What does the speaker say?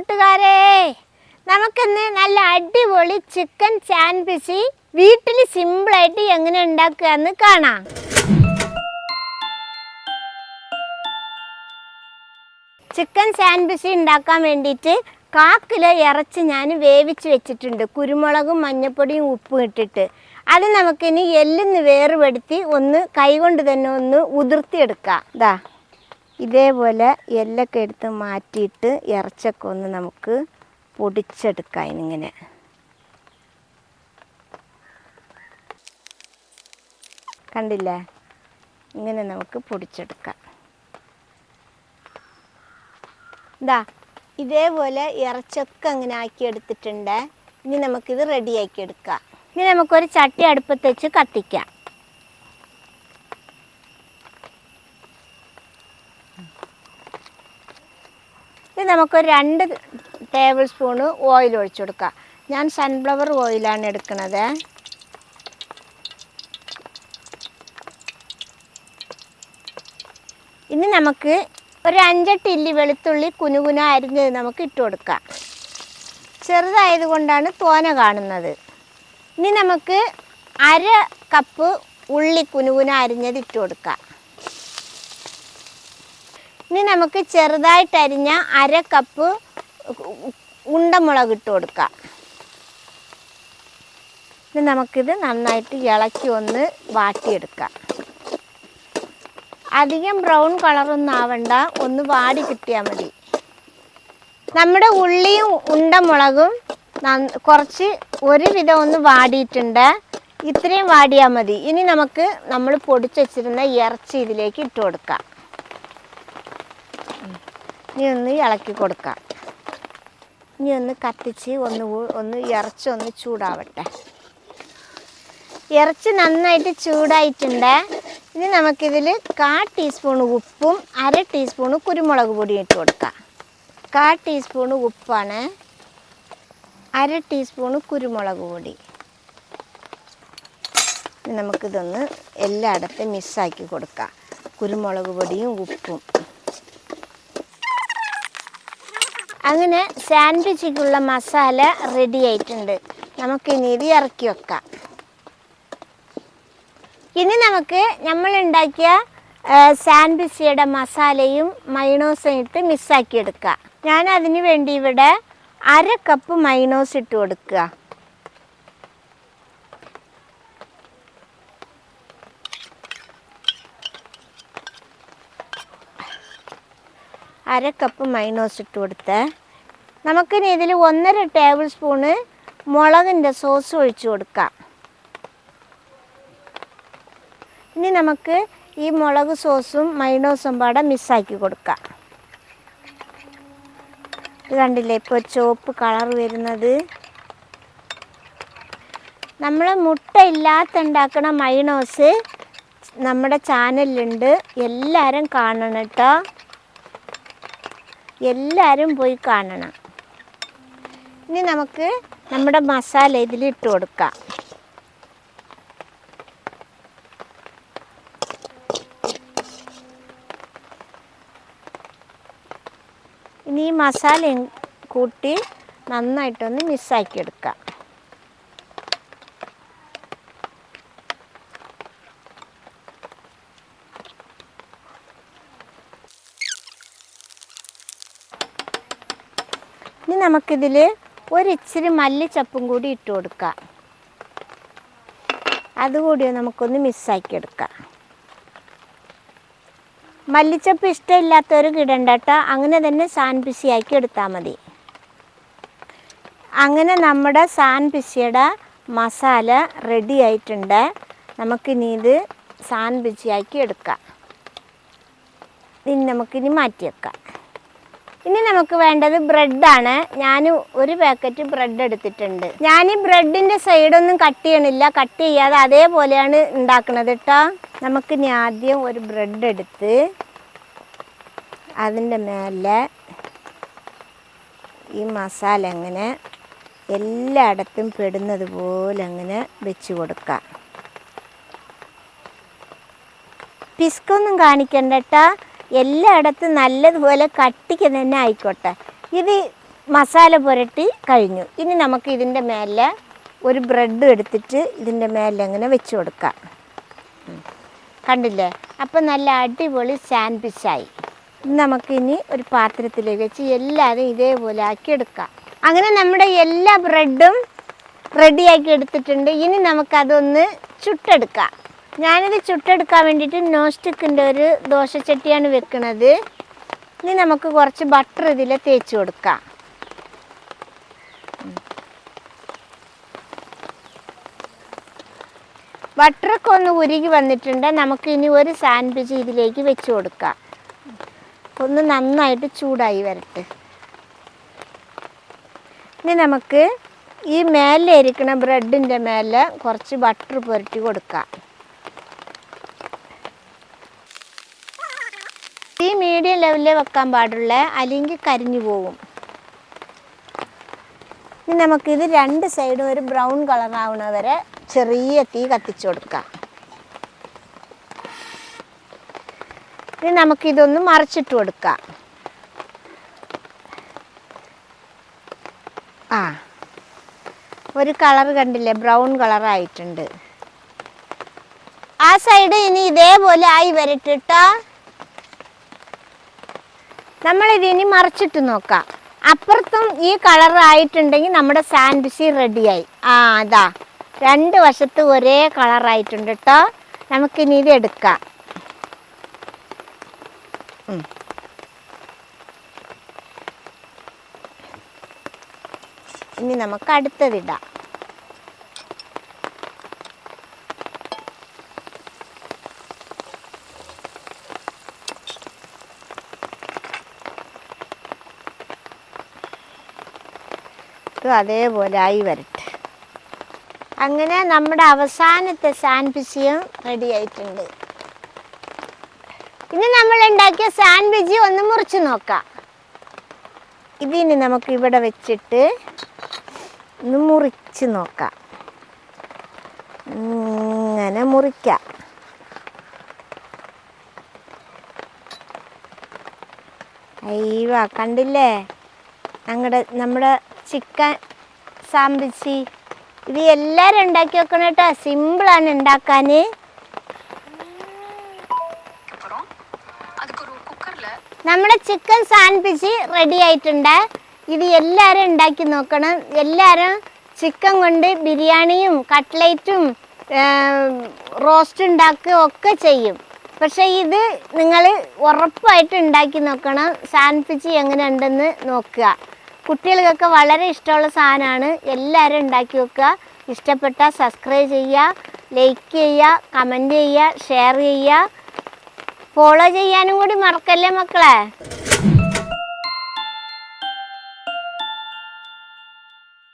കൂട്ടുകാരെ നമുക്കിന്ന് നല്ല അടിപൊളി ചിക്കൻ സാൻഡ്വിച്ച് വീട്ടിൽ സിമ്പിളായിട്ട് എങ്ങനെ ഉണ്ടാക്കുക എന്ന് കാണാം. ചിക്കൻ സാൻഡ്വിച്ച് ഉണ്ടാക്കാൻ വേണ്ടിയിട്ട് കാ കിലോ ഇറച്ചി ഞാൻ വേവിച്ച് വെച്ചിട്ടുണ്ട്. കുരുമുളകും മഞ്ഞപ്പൊടിയും ഉപ്പും ഇട്ടിട്ട്. അത് നമുക്കിനി എല്ലിന്ന് വേറുപെടുത്തി ഒന്ന് കൈകൊണ്ട് തന്നെ ഒന്ന് ഉതിർത്തിയെടുക്കാം. ഇതാ ഇതേപോലെ എല്ലൊക്കെ എടുത്ത് മാറ്റിയിട്ട് ഇറച്ചൊക്കെ ഒന്ന് നമുക്ക് പൊടിച്ചെടുക്കാം ഇതിങ്ങനെ കണ്ടില്ലേ? ഇങ്ങനെ നമുക്ക് പൊടിച്ചെടുക്കാം. ഇതാ ഇതേപോലെ ഇറച്ചൊക്കെ അങ്ങനെ ആക്കി എടുത്തിട്ടുണ്ട് ഇനി നമുക്കിത് റെഡിയാക്കി എടുക്കാം ഇനി നമുക്കൊരു ചട്ടി അടുപ്പത്ത് വെച്ച് കത്തിക്കാം. ഇത് നമുക്കൊരു രണ്ട് ടേബിൾ സ്പൂണ് ഓയിൽ ഒഴിച്ചു കൊടുക്കാം. ഞാൻ സൺഫ്ലവർ ഓയിലാണ് എടുക്കുന്നത് ഇനി നമുക്ക് ഒരു അഞ്ചെട്ട് ഇല്ലി വെളുത്തുള്ളി കുനുകുന അരിഞ്ഞത് നമുക്ക് ഇട്ട് കൊടുക്കാം. ചെറുതായത് കൊണ്ടാണ് തോന കാണുന്നത്. ഇനി നമുക്ക് അര കപ്പ് ഉള്ളി കുനുകുന അരിഞ്ഞത് ഇട്ട് കൊടുക്കാം. ഇനി നമുക്ക് ചെറുതായിട്ട് അരിഞ്ഞ അര കപ്പ് ഉണ്ടമുളക് ഇട്ട് കൊടുക്കാം. ഇനി നമുക്കിത് നന്നായിട്ട് ഇളക്കി ഒന്ന് വാട്ടിയെടുക്കാം. അധികം ബ്രൗൺ കളറൊന്നും ആവണ്ട ഒന്ന് വാടി കിട്ടിയാൽ മതി. നമ്മുടെ ഉള്ളിയും ഉണ്ടമുളകും കുറച്ച് ഒരുവിധം ഒന്ന് വാടിയിട്ടുണ്ട്. ഇത്രയും വാടിയാൽ മതി. ഇനി നമുക്ക് നമ്മൾ പൊടിച്ച് വെച്ചിരുന്ന ഇറച്ചി ഇതിലേക്ക് ഇട്ട് കൊടുക്കാം. ഇനി ഒന്ന് ഇളക്കി കൊടുക്കാം. ഇനി ഒന്ന് കത്തിച്ച് ഒന്ന് ഒന്ന് ഇറച്ചി ഒന്ന് ചൂടാവട്ടെ. ഇറച്ചി നന്നായിട്ട് ചൂടായിട്ടുണ്ട്. ഇനി നമുക്കിതിൽ കാ ടീസ്പൂൺ ഉപ്പും അര ടീസ്പൂൺ കുരുമുളക് പൊടി ഇട്ട് കൊടുക്കാം. കാ ടീസ്പൂൺ ഉപ്പാണ്. അര ടീസ്പൂൺ കുരുമുളക് പൊടി. നമുക്കിതൊന്ന് എല്ലായിടത്തും മിക്സാക്കി കൊടുക്കാം. കുരുമുളക് പൊടിയും ഉപ്പും. അങ്ങനെ സാൻഡ്വിച്ചിക്കുള്ള മസാല റെഡി ആയിട്ടുണ്ട്. നമുക്കിനി ഇത് ഇറക്കി വെക്കാം. ഇനി നമുക്ക് നമ്മൾ ഉണ്ടാക്കിയ സാൻഡ്വിച്ചിയുടെ മസാലയും മൈണോസും ഇട്ട് മിക്സാക്കി എടുക്കുക ഞാൻ അതിന് വേണ്ടി ഇവിടെ അര കപ്പ് മൈണോസ് ഇട്ട് കൊടുക്കുക. അര കപ്പ് മൈനോസ് ഇട്ട് കൊടുത്ത്. നമുക്കിനി ഇതിൽ ഒന്നര ടേബിൾ സ്പൂണ് മുളകിന്റെ സോസ് ഒഴിച്ചു കൊടുക്കാം. ഇനി നമുക്ക് ഈ മുളക് സോസും മൈനോസും പാടെ മിസ്സാക്കി കൊടുക്കാം. ഇത് കണ്ടില്ലേ ഇപ്പോൾ ചുവപ്പ് കളർ വരുന്നത്? നമ്മൾ മുട്ട ഇല്ലാത്ത ഉണ്ടാക്കണ മൈനോസ് നമ്മുടെ ചാനലിലുണ്ട്. എല്ലാവരും കാണണം കേട്ടോ. എല്ലാവരും പോയി കാണണം. ഇനി നമുക്ക് നമ്മുടെ മസാല ഇതിൽ ഇട്ട് കൊടുക്കാം. ഇനി ഈ മസാലയും കൂട്ടി നന്നായിട്ടൊന്ന് മിസ്സാക്കി എടുക്കാം. ഇനി നമുക്കിതിൽ ഒരിച്ചിരി മല്ലിച്ചപ്പും കൂടി ഇട്ട് കൊടുക്കാം. അതുകൂടി നമുക്കൊന്ന് മിസ്സാക്കി എടുക്കാം. മല്ലിച്ചപ്പ് ഇഷ്ടമില്ലാത്തവർക്ക് ഇടണ്ട കേട്ടോ അങ്ങനെ തന്നെ സാൻ പിസിയാക്കി എടുത്താൽ മതി. അങ്ങനെ നമ്മുടെ സാൻ പിസിയുടെ മസാല റെഡി ആയിട്ടുണ്ട്. നമുക്കിനി ഇത് സാൻ പിസിയാക്കി എടുക്കാം. ഇനി നമുക്കിനി മാറ്റി വെക്കാം ഇനി നമുക്ക് വേണ്ടത് ബ്രെഡാണ്. ഞാൻ ഒരു പാക്കറ്റ് ബ്രെഡ് എടുത്തിട്ടുണ്ട്. ഞാൻ ഈ ബ്രെഡിന്റെ സൈഡൊന്നും കട്ട് ചെയ്യണില്ല. കട്ട് ചെയ്യാതെ അതേപോലെയാണ് ഉണ്ടാക്കുന്നത് കേട്ടോ നമുക്ക് ഇനി ആദ്യം ഒരു ബ്രെഡ് എടുത്ത് അതിന്റെ മേലെ ഈ മസാല അങ്ങനെ എല്ലായിടത്തും പെടുന്നത് പോലെ അങ്ങനെ വെച്ച് കൊടുക്കാം. പിസ്കൊന്നും കാണിക്കണ്ട കേട്ടോ എല്ലായിടത്തും നല്ലതുപോലെ കട്ടിക്ക് തന്നെ ആയിക്കോട്ടെ. ഇത് മസാല പുരട്ടി കഴിഞ്ഞു. ഇനി നമുക്ക് ഇതിന്റെ മേലെ ഒരു ബ്രെഡ് എടുത്തിട്ട് ഇതിന്റെ മേലെ അങ്ങനെ വെച്ച് കൊടുക്കാം. കണ്ടില്ലേ? അപ്പം നല്ല അടിപൊളി സാൻഡ്വിച്ചായി നമുക്കിനി ഒരു പാത്രത്തിലേക്ക് വെച്ച് എല്ലാവരും ഇതേപോലെ ആക്കി എടുക്കാം. അങ്ങനെ നമ്മുടെ എല്ലാ ബ്രെഡും റെഡിയാക്കി എടുത്തിട്ടുണ്ട്. ഇനി നമുക്കതൊന്ന് ചുട്ടെടുക്കാം. ഞാനിത് ചുട്ടെടുക്കാൻ വേണ്ടിയിട്ട് നോൺ സ്റ്റിക്കിന്റെ ഒരു ദോശച്ചട്ടിയാണ് വെക്കുന്നത് ഇനി നമുക്ക് കുറച്ച് ബട്ടർ ഇതിൽ തേച്ച് കൊടുക്കാം. ബട്ടറൊക്കെ ഒന്ന് ഉരുകി വന്നിട്ടുണ്ട്. നമുക്ക് ഇനി ഒരു സാൻഡ്വിച്ച് ഇതിലേക്ക് വെച്ച് കൊടുക്കാം. ഒന്ന് നന്നായിട്ട് ചൂടായി വരട്ടെ. ഇനി നമുക്ക് ഈ മേലെ ഇരിക്കുന്ന ബ്രെഡിന്റെ മേലെ കുറച്ച് ബട്ടർ പുരട്ടി കൊടുക്കാം ഈ മീഡിയം ലെവലിൽ വെക്കാൻ പാടുള്ള അല്ലെങ്കിൽ കരിഞ്ഞു പോകും ഇനി നമുക്കിത് രണ്ട് സൈഡും ഒരു ബ്രൗൺ കളറാവണ വരെ ചെറിയ തീ കത്തിച്ചു കൊടുക്കാം. ഇനി നമുക്കിതൊന്ന് മറിച്ചിട്ട് കൊടുക്കാം. ആ ഒരു കളർ കണ്ടില്ലേ? ബ്രൗൺ കളറായിട്ടുണ്ട് ആ സൈഡ് ഇനി ഇതേപോലെ ആയി വരട്ടിട്ടോ. നമ്മളിത് ഇനി മറിച്ചിട്ട് നോക്കാം. അപ്പുറത്തും ഈ കളർ ആയിട്ടുണ്ടെങ്കിൽ നമ്മുടെ സാൻഡ്വിച്ച് റെഡിയായി ആ അതാ രണ്ട് വശത്ത് ഒരേ കളറായിട്ടുണ്ട് കേട്ടോ നമുക്കിനി ഇത് എടുക്കാം. ഇനി നമുക്ക് അടുത്തതിടാം ഇത് അതേപോലെ ആയി വരട്ടെ. അങ്ങനെ നമ്മുടെ അവസാനത്തെ സാൻഡ്വിച്ചും റെഡി ആയിട്ടുണ്ട്. ഇനി നമ്മൾ ഉണ്ടാക്കിയ സാൻഡ്വിച്ച് ഒന്ന് മുറിച്ച് നോക്കാം. ഇതിന് നമുക്ക് ഇവിടെ വെച്ചിട്ട് ഒന്ന് മുറിച്ച് നോക്കാം. ഇങ്ങനെ മുറിക്കാം. അയ്യോ കണ്ടില്ലേ? ഞങ്ങളുടെ നമ്മുടെ ചിക്കൻ സാമ്പിച്ചി ഇത് എല്ലാവരും ഉണ്ടാക്കി വെക്കണം കേട്ടോ. സിമ്പിളാണ് ഉണ്ടാക്കാൻ നമ്മുടെ ചിക്കൻ സാൻഡ്വിച്ച് റെഡി ആയിട്ടുണ്ട്. ഇത് എല്ലാവരും ഉണ്ടാക്കി നോക്കണം. എല്ലാവരും ചിക്കൻ കൊണ്ട് ബിരിയാണിയും കട്ട്ലേറ്റും റോസ്റ്റ് ഉണ്ടാക്കുകയും ഒക്കെ ചെയ്യും. പക്ഷേ ഇത് നിങ്ങൾ ഉറപ്പായിട്ട് ഉണ്ടാക്കി നോക്കണം. സാൻഡ്വിച്ച് എങ്ങനെ ഉണ്ടെന്ന് നോക്കുക. കുട്ടികൾക്കൊക്കെ വളരെ ഇഷ്ടമുള്ള സാധനമാണ്. എല്ലാവരും ഉണ്ടാക്കി വെക്കുക. ഇഷ്ടപ്പെട്ട സബ്സ്ക്രൈബ് ചെയ്യുക ലൈക്ക് ചെയ്യുക കമന്റ് ചെയ്യുക ഷെയർ ചെയ്യുക. ഫോളോ ചെയ്യാനും കൂടി മറക്കല്ലേ മക്കളെ?